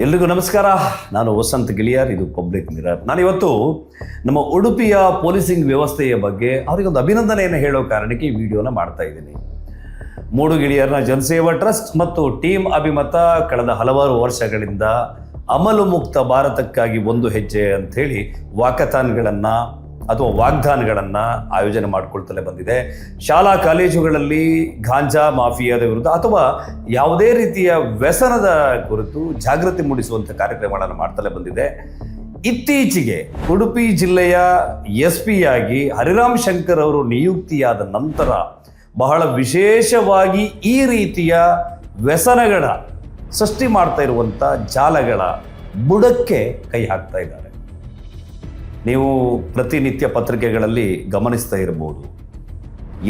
ಎಲ್ರಿಗೂ ನಮಸ್ಕಾರ. ನಾನು ವಸಂತ್ ಗಿಳಿಯಾರ್, ಇದು ಪಬ್ಲಿಕ್ ಮಿರರ್. ನಾನಿವತ್ತು ನಮ್ಮ ಉಡುಪಿಯ ಪೊಲೀಸಿಂಗ್ ವ್ಯವಸ್ಥೆಯ ಬಗ್ಗೆ ಅವರಿಗೊಂದು ಅಭಿನಂದನೆಯನ್ನು ಹೇಳೋ ಕಾರಣಕ್ಕೆ ಈ ವಿಡಿಯೋನ ಮಾಡ್ತಾ ಇದ್ದೀನಿ. ಮೂಡು ಗಿಳಿಯರ್ನ ಜನಸೇವಾ ಟ್ರಸ್ಟ್ ಮತ್ತು ಟೀಮ್ ಅಭಿಮತ ಕಳೆದ ಹಲವಾರು ವರ್ಷಗಳಿಂದ ಅಮಲು ಮುಕ್ತ ಭಾರತಕ್ಕಾಗಿ ಒಂದು ಹೆಜ್ಜೆ ಅಂಥೇಳಿ ವಾಕಥಾನ್ಗಳನ್ನು ಅಥವಾ ವಾಗ್ದಾನಗಳನ್ನು ಆಯೋಜನೆ ಮಾಡಿಕೊಳ್ತಲೇ ಬಂದಿದೆ. ಶಾಲಾ ಕಾಲೇಜುಗಳಲ್ಲಿ ಗಾಂಜಾ ಮಾಫಿಯಾದ ವಿರುದ್ಧ ಅಥವಾ ಯಾವುದೇ ರೀತಿಯ ವ್ಯಸನದ ಕುರಿತು ಜಾಗೃತಿ ಮೂಡಿಸುವಂಥ ಕಾರ್ಯಕ್ರಮಗಳನ್ನು ಮಾಡ್ತಲೇ ಬಂದಿದೆ. ಇತ್ತೀಚೆಗೆ ಉಡುಪಿ ಜಿಲ್ಲೆಯ ಎಸ್ ಪಿಯಾಗಿ ಹರಿರಾಮ್ ಶಂಕರ್ ಅವರು ನಿಯುಕ್ತಿಯಾದ ನಂತರ ಬಹಳ ವಿಶೇಷವಾಗಿ ಈ ರೀತಿಯ ವ್ಯಸನಗಳ ಸೃಷ್ಟಿ ಮಾಡ್ತಾ ಇರುವಂಥ ಜಾಲಗಳ ಬುಡಕ್ಕೆ ಕೈ ಹಾಕ್ತಾ ಇದ್ದಾರೆ. ನೀವು ಪ್ರತಿನಿತ್ಯ ಪತ್ರಿಕೆಗಳಲ್ಲಿ ಗಮನಿಸ್ತಾ ಇರಬಹುದು.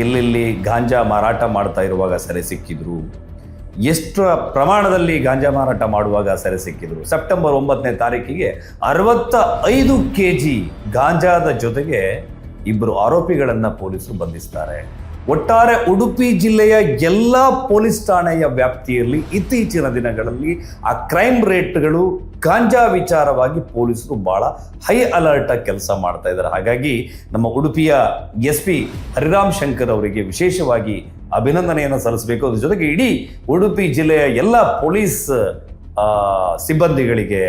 ಎಲ್ಲೆಲ್ಲಿ ಗಾಂಜಾ ಮಾರಾಟ ಮಾಡ್ತಾ ಇರುವಾಗ ಸೆರೆ ಸಿಕ್ಕಿದ್ರು. ಎಷ್ಟು ಪ್ರಮಾಣದಲ್ಲಿ ಗಾಂಜಾ ಮಾರಾಟ ಮಾಡುವಾಗ ಸೆರೆ ಸಿಕ್ಕಿದ್ರು. ಸೆಪ್ಟೆಂಬರ್ ಒಂಬತ್ತನೇ ತಾರೀಕಿಗೆ ಅರವತ್ತ ಐದು ಕೆ ಜಿ ಗಾಂಜಾದ ಜೊತೆಗೆ ಇಬ್ಬರು ಆರೋಪಿಗಳನ್ನು ಪೊಲೀಸರು ಬಂಧಿಸ್ತಾರೆ. ಒಟ್ಟಾರೆ ಉಡುಪಿ ಜಿಲ್ಲೆಯ ಎಲ್ಲ ಪೊಲೀಸ್ ಠಾಣೆಯ ವ್ಯಾಪ್ತಿಯಲ್ಲಿ ಇತ್ತೀಚಿನ ದಿನಗಳಲ್ಲಿ ಆ ಕ್ರೈಮ್ ರೇಟ್ಗಳು ಗಾಂಜಾ ವಿಚಾರವಾಗಿ ಪೊಲೀಸರು ಬಹಳ ಹೈ ಅಲರ್ಟ್ ಆಗಿ ಕೆಲಸ ಮಾಡ್ತಾ ಇದ್ದಾರೆ. ಹಾಗಾಗಿ ನಮ್ಮ ಉಡುಪಿಯ ಎಸ್ ಪಿ ಹರಿರಾಮ್ ಶಂಕರ್ ಅವರಿಗೆ ವಿಶೇಷವಾಗಿ ಅಭಿನಂದನೆಯನ್ನು ಸಲ್ಲಿಸಬೇಕು. ಅದ್ರ ಜೊತೆಗೆ ಇಡೀ ಉಡುಪಿ ಜಿಲ್ಲೆಯ ಎಲ್ಲ ಪೊಲೀಸ್ ಸಿಬ್ಬಂದಿಗಳಿಗೆ,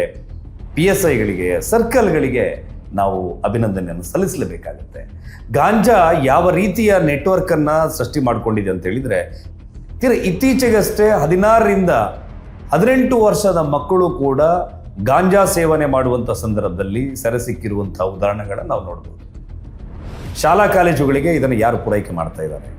ಪಿ ಎಸ್ ಐಗಳಿಗೆ, ಸರ್ಕಲ್ಗಳಿಗೆ ನಾವು ಅಭಿನಂದನೆಯನ್ನು ಸಲ್ಲಿಸಲೇಬೇಕಾಗುತ್ತೆ. ಗಾಂಜಾ ಯಾವ ರೀತಿಯ ನೆಟ್ವರ್ಕನ್ನು ಸೃಷ್ಟಿ ಮಾಡಿಕೊಂಡಿದೆ ಅಂತ ಹೇಳಿದರೆ ತೀರ ಇತ್ತೀಚೆಗಷ್ಟೇ ಹದಿನಾರರಿಂದ ಹದಿನೆಂಟು ವರ್ಷದ ಮಕ್ಕಳು ಕೂಡ ಗಾಂಜಾ ಸೇವನೆ ಮಾಡುವಂಥ ಸಂದರ್ಭದಲ್ಲಿ ಸೆರೆ ಸಿಕ್ಕಿರುವಂಥ ಉದಾಹರಣೆಗಳನ್ನು ನಾವು ನೋಡ್ಬೋದು. ಶಾಲಾ ಕಾಲೇಜುಗಳಿಗೆ ಇದನ್ನು ಯಾರು ಪೂರೈಕೆ ಮಾಡ್ತಾ ಇದ್ದಾರೆ?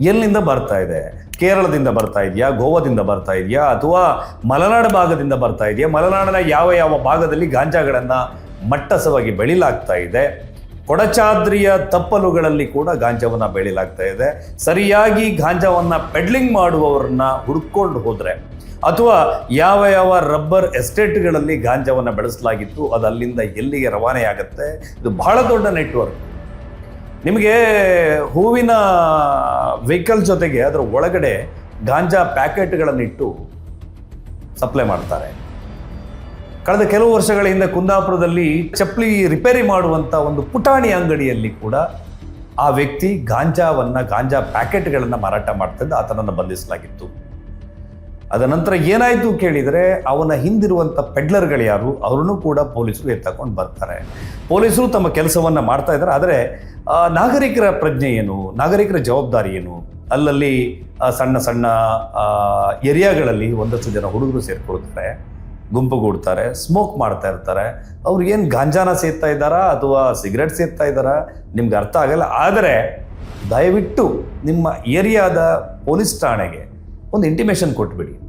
ಎಲ್ಲಿಂದ ಬರ್ತಾ ಇದೆ? ಕೇರಳದಿಂದ ಬರ್ತಾ ಇದೆಯಾ? ಗೋವಾದಿಂದ ಬರ್ತಾ ಇದೆಯಾ? ಅಥವಾ ಮಲೆನಾಡು ಭಾಗದಿಂದ ಬರ್ತಾ ಇದೆಯಾ? ಮಲೆನಾಡಿನ ಯಾವ ಯಾವ ಭಾಗದಲ್ಲಿ ಗಾಂಜಾಗಳನ್ನು ಮಟ್ಟಸವಾಗಿ ಬೆಳಿಲಾಗ್ತಾ ಇದೆ? ಕೊಡಚಾದ್ರಿಯ ತಪ್ಪಲುಗಳಲ್ಲಿ ಕೂಡ ಗಾಂಜಾವನ್ನು ಬೆಳಿಲಾಗ್ತಾ ಇದೆ. ಸರಿಯಾಗಿ ಗಾಂಜಾವನ್ನು ಪೆಡ್ಲಿಂಗ್ ಮಾಡುವವರನ್ನ ಹುಡ್ಕೊಂಡು ಹೋದ್ರೆ ಅಥವಾ ಯಾವ ಯಾವ ರಬ್ಬರ್ ಎಸ್ಟೇಟ್ಗಳಲ್ಲಿ ಗಾಂಜಾವನ್ನು ಬೆಳೆಸಲಾಗಿತ್ತು, ಅದು ಅಲ್ಲಿಂದ ಎಲ್ಲಿಗೆ ರವಾನೆ ಆಗುತ್ತೆ ಇದು ಬಹಳ ದೊಡ್ಡ ನೆಟ್ವರ್ಕ್. ನಿಮಗೆ ಹೂವಿನ ವೆಹಿಕಲ್ ಜೊತೆಗೆ ಅದರ ಒಳಗಡೆ ಗಾಂಜಾ ಪ್ಯಾಕೆಟ್ಗಳನ್ನಿಟ್ಟು ಸಪ್ಲೈ ಮಾಡ್ತಾರೆ. ಕಳೆದ ಕೆಲವು ವರ್ಷಗಳ ಹಿಂದೆ ಕುಂದಾಪುರದಲ್ಲಿ ಚಪ್ಪಲಿ ರಿಪೇರಿ ಮಾಡುವಂಥ ಒಂದು ಪುಟಾಣಿ ಅಂಗಡಿಯಲ್ಲಿ ಕೂಡ ಆ ವ್ಯಕ್ತಿ ಗಾಂಜಾವನ್ನು, ಗಾಂಜಾ ಪ್ಯಾಕೆಟ್ಗಳನ್ನು ಮಾರಾಟ ಮಾಡ್ತಿದ್ದ, ಆತನನ್ನು ಬಂಧಿಸಲಾಗಿತ್ತು. ಅದ ನಂತರ ಏನಾಯಿತು ಕೇಳಿದರೆ ಅವನ ಹಿಂದಿರುವಂಥ ಪೆಡ್ಲರ್ಗಳು ಯಾರು? ಅವ್ರನ್ನೂ ಕೂಡ ಪೊಲೀಸರು ಎತ್ತಕೊಂಡು ಬರ್ತಾರೆ. ಪೊಲೀಸರು ತಮ್ಮ ಕೆಲಸವನ್ನು ಮಾಡ್ತಾ ಇದ್ದಾರೆ. ಆದರೆ ನಾಗರಿಕರ ಪ್ರಜ್ಞೆ ಏನು? ನಾಗರಿಕರ ಜವಾಬ್ದಾರಿ ಏನು? ಅಲ್ಲಲ್ಲಿ ಸಣ್ಣ ಸಣ್ಣ ಏರಿಯಾಗಳಲ್ಲಿ ಒಂದಷ್ಟು ಜನ ಹುಡುಗರು ಸೇರ್ಕೊಳ್ತಾರೆ, ಗುಂಪುಗೂಡ್ತಾರೆ ಸ್ಮೋಕ್ ಮಾಡ್ತಾ ಇರ್ತಾರೆ. ಅವ್ರಿಗೇನು ಗಾಂಜಾನ ಸೇರ್ತಾ ಇದ್ದಾರಾ ಅಥವಾ ಸಿಗರೆಟ್ ಸೇರ್ತಾ ಇದ್ದಾರಾ? ನಿಮ್ಗೆ ಅರ್ಥ ಆಗಲ್ಲ. ಆದರೆ, ದಯವಿಟ್ಟು ನಿಮ್ಮ ಏರಿಯಾದ ಪೊಲೀಸ್ ಠಾಣೆಗೆ ಒಂದು ಇಂಟಿಮೇಷನ್ ಕೊಟ್ಬಿಡಿ.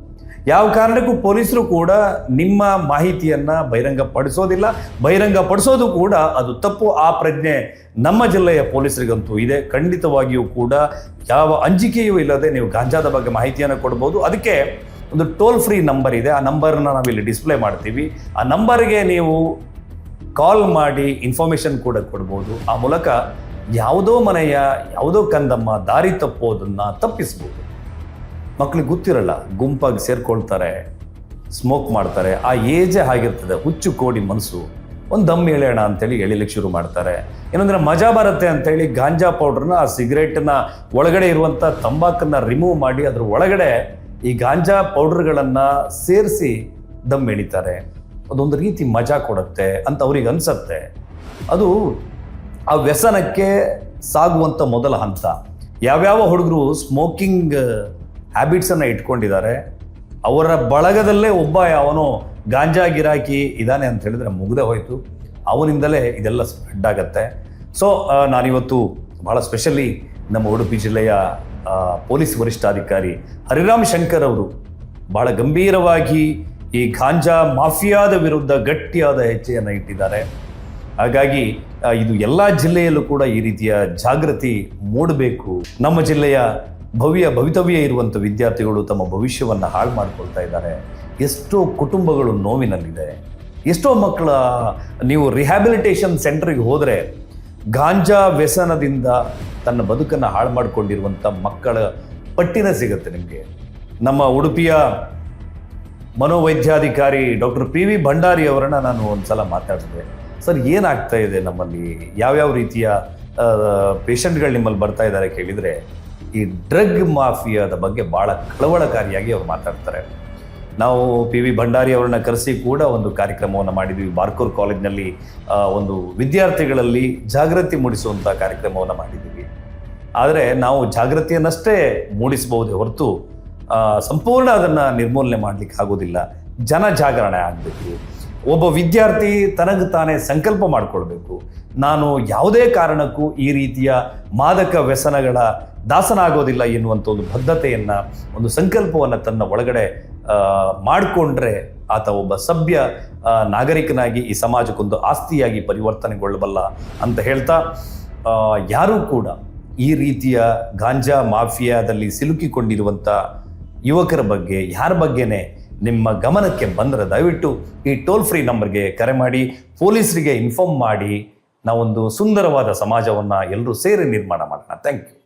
ಯಾವ ಕಾರಣಕ್ಕೂ ಪೊಲೀಸರು ಕೂಡ ನಿಮ್ಮ ಮಾಹಿತಿಯನ್ನು ಬಹಿರಂಗಪಡಿಸೋದಿಲ್ಲ. ಬಹಿರಂಗಪಡಿಸೋದು ಬಹಿರಂಗ ಪಡಿಸೋದು ಕೂಡ ಅದು ತಪ್ಪು. ಆ ಪ್ರಜ್ಞೆ ನಮ್ಮ ಜಿಲ್ಲೆಯ ಪೊಲೀಸರಿಗಂತೂ ಇದೆ. ಖಂಡಿತವಾಗಿಯೂ ಕೂಡ ಯಾವ ಅಂಜಿಕೆಯೂ ಇಲ್ಲದೆ ನೀವು ಗಾಂಜಾದ ಬಗ್ಗೆ ಮಾಹಿತಿಯನ್ನು ಕೊಡ್ಬೋದು. ಅದಕ್ಕೆ ಒಂದು ಟೋಲ್ ಫ್ರೀ ನಂಬರ್ ಇದೆ. ಆ ನಂಬರ್ನ ನಾವಿಲ್ಲಿ ಡಿಸ್ಪ್ಲೇ ಮಾಡ್ತೀವಿ. ಆ ನಂಬರ್ಗೆ ನೀವು ಕಾಲ್ ಮಾಡಿ ಇನ್ಫಾರ್ಮೇಷನ್ ಕೂಡ ಕೊಡ್ಬೋದು. ಆ ಮೂಲಕ ಯಾವುದೋ ಮನೆಯ ಯಾವುದೋ ಕಂದಮ್ಮ ದಾರಿ ತಪ್ಪೋದನ್ನು ತಪ್ಪಿಸ್ಬೋದು. ಮಕ್ಳಿಗೆ ಗೊತ್ತಿರಲ್ಲ, ಗುಂಪಾಗಿ ಸೇರ್ಕೊಳ್ತಾರೆ ಸ್ಮೋಕ್ ಮಾಡ್ತಾರೆ. ಆ ಏಜೇ ಆಗಿರ್ತದೆ ಹುಚ್ಚು ಕೋಡಿ ಮನಸ್ಸು. ಒಂದು ದಮ್ ಎಳೆಯೋಣ ಅಂತೇಳಿ ಎಳಿಲಿಕ್ಕೆ ಶುರು ಮಾಡ್ತಾರೆ. ಏನಂದರೆ ಮಜಾ ಬರುತ್ತೆ ಅಂತೇಳಿ ಗಾಂಜಾ ಪೌಡ್ರನ್ನ ಆ ಸಿಗರೇಟನ್ನ ಒಳಗಡೆ ಇರುವಂಥ ತಂಬಾಕನ್ನು ರಿಮೂವ್ ಮಾಡಿ ಅದ್ರ ಒಳಗಡೆ ಈ ಗಾಂಜಾ ಪೌಡ್ರ್ಗಳನ್ನು ಸೇರಿಸಿ ದಮ್ ಎಳಿತಾರೆ. ಅದೊಂದು ರೀತಿ ಮಜಾ ಕೊಡುತ್ತೆ ಅಂತ ಅವ್ರಿಗೆ ಅನಿಸತ್ತೆ. ಅದು ಆ ವ್ಯಸನಕ್ಕೆ ಸಾಗುವಂಥ ಮೊದಲ ಹಂತ. ಯಾವ್ಯಾವ ಹುಡುಗರು ಸ್ಮೋಕಿಂಗ್ ಹ್ಯಾಬಿಟ್ಸನ್ನು ಇಟ್ಕೊಂಡಿದ್ದಾರೆ. ಅವರ ಬಳಗದಲ್ಲೇ ಒಬ್ಬ ಅವನು ಗಾಂಜಾ ಗಿರಾಕಿ ಇದ್ದಾನೆ ಅಂತ ಹೇಳಿದ್ರೆ ಮುಗ್ದೇ ಹೋಯಿತು. ಅವನಿಂದಲೇ ಇದೆಲ್ಲ ಸ್ಪ್ರೆಡ್ ಆಗತ್ತೆ. ಸೊ ನಾನಿವತ್ತು ಭಾಳ ಸ್ಪೆಷಲಿ ನಮ್ಮ ಉಡುಪಿ ಜಿಲ್ಲೆಯ ಪೊಲೀಸ್ ವರಿಷ್ಠಾಧಿಕಾರಿ ಹರಿರಾಮ್ ಶಂಕರ್ ಅವರು ಭಾಳ ಗಂಭೀರವಾಗಿ ಈ ಗಾಂಜಾ ಮಾಫಿಯಾದ ವಿರುದ್ಧ ಗಟ್ಟಿಯಾದ ಹೆಜ್ಜೆಯನ್ನು ಇಟ್ಟಿದ್ದಾರೆ. ಹಾಗಾಗಿ ಇದು ಎಲ್ಲ ಜಿಲ್ಲೆಯಲ್ಲೂ ಕೂಡ ಈ ರೀತಿಯ ಜಾಗೃತಿ ಮೂಡಬೇಕು. ನಮ್ಮ ಜಿಲ್ಲೆಯ ಭವ್ಯ ಭವಿತವ್ಯ ಇರುವಂಥ ವಿದ್ಯಾರ್ಥಿಗಳು ತಮ್ಮ ಭವಿಷ್ಯವನ್ನು ಹಾಳು ಮಾಡ್ಕೊಳ್ತಾ ಇದ್ದಾರೆ. ಎಷ್ಟೋ ಕುಟುಂಬಗಳು ನೋವಿನಲ್ಲಿದೆ. ಎಷ್ಟೋ ಮಕ್ಕಳ ನೀವು ರಿಹ್ಯಾಬಿಲಿಟೇಷನ್ ಸೆಂಟ್ರಿಗೆ ಹೋದರೆ ಗಾಂಜಾ ವ್ಯಸನದಿಂದ ತನ್ನ ಬದುಕನ್ನು ಹಾಳು ಮಾಡಿಕೊಂಡಿರುವಂಥ ಮಕ್ಕಳ ಪಟ್ಟಿನ ಸಿಗುತ್ತೆ ನಿಮಗೆ. ನಮ್ಮ ಉಡುಪಿಯ ಮನೋವೈದ್ಯಾಧಿಕಾರಿ ಡಾಕ್ಟರ್ ಪಿ ವಿ ಭಂಡಾರಿ ಅವರನ್ನು ನಾನು ಒಂದ್ಸಲ ಮಾತಾಡಿಸಿದೆ ಸರ್, ಏನಾಗ್ತಾ ಇದೆ ನಮ್ಮಲ್ಲಿ? ಯಾವ್ಯಾವ ರೀತಿಯ ಪೇಷಂಟ್ಗಳು ನಿಮ್ಮಲ್ಲಿ ಬರ್ತಾ ಇದ್ದಾರೆ ಕೇಳಿದರೆ? ಈ ಡ್ರಗ್ ಮಾಫಿಯಾದ ಬಗ್ಗೆ ಭಾಳ ಕಳವಳಕಾರಿಯಾಗಿ ಅವ್ರು ಮಾತಾಡ್ತಾರೆ. ನಾವು ಪಿ ವಿ ಭಂಡಾರಿ ಅವರನ್ನ ಕರೆಸಿ ಕೂಡ ಒಂದು ಕಾರ್ಯಕ್ರಮವನ್ನು ಮಾಡಿದ್ವಿ. ಬಾರ್ಕೂರ್ ಕಾಲೇಜ್ನಲ್ಲಿ ಒಂದು ವಿದ್ಯಾರ್ಥಿಗಳಲ್ಲಿ ಜಾಗೃತಿ ಮೂಡಿಸುವಂಥ ಕಾರ್ಯಕ್ರಮವನ್ನು ಮಾಡಿದ್ದೀವಿ ಆದರೆ ನಾವು ಜಾಗೃತಿಯನ್ನಷ್ಟೇ ಮೂಡಿಸಬಹುದೇ ಹೊರತು ಸಂಪೂರ್ಣ ಅದನ್ನು ನಿರ್ಮೂಲನೆ ಮಾಡಲಿಕ್ಕೆ ಆಗೋದಿಲ್ಲ. ಜನ ಜಾಗರಣೆ ಆಗಬೇಕು. ಒಬ್ಬ ವಿದ್ಯಾರ್ಥಿ ತನಗೆ ತಾನೇ ಸಂಕಲ್ಪ ಮಾಡಿಕೊಳ್ಬೇಕು. ನಾನು ಯಾವುದೇ ಕಾರಣಕ್ಕೂ ಈ ರೀತಿಯ ಮಾದಕ ವ್ಯಸನಗಳ ದಾಸನಾಗೋದಿಲ್ಲ ಎನ್ನುವಂಥ ಒಂದು ಬದ್ಧತೆಯನ್ನು, ಒಂದು ಸಂಕಲ್ಪವನ್ನು ತನ್ನ ಒಳಗಡೆ ಮಾಡಿಕೊಂಡ್ರೆ ಆತ ಒಬ್ಬ ಸಭ್ಯ ನಾಗರಿಕನಾಗಿ ಈ ಸಮಾಜಕ್ಕೊಂದು ಆಸ್ತಿಯಾಗಿ ಪರಿವರ್ತನೆಗೊಳ್ಳಬಲ್ಲ ಅಂತ ಹೇಳ್ತಾ ಯಾರೂ ಕೂಡ ಈ ರೀತಿಯ ಗಾಂಜಾ ಮಾಫಿಯಾದಲ್ಲಿ ಸಿಲುಕಿಕೊಂಡಿರುವಂಥ ಯುವಕರ ಬಗ್ಗೆ, ಯಾರ ಬಗ್ಗೆನೇ ನಿಮ್ಮ ಗಮನಕ್ಕೆ ಬಂದರೆ ದಯವಿಟ್ಟು ಈ ಟೋಲ್ ಫ್ರೀ ನಂಬರ್ಗೆ ಕರೆ ಮಾಡಿ, ಪೊಲೀಸರಿಗೆ ಇನ್ಫಾರ್ಮ್ ಮಾಡಿ, ನಾವೊಂದು ಸುಂದರವಾದ ಸಮಾಜವನ್ನು ಎಲ್ಲರೂ ಸೇರಿ ನಿರ್ಮಾಣ ಮಾಡೋಣ. Thank you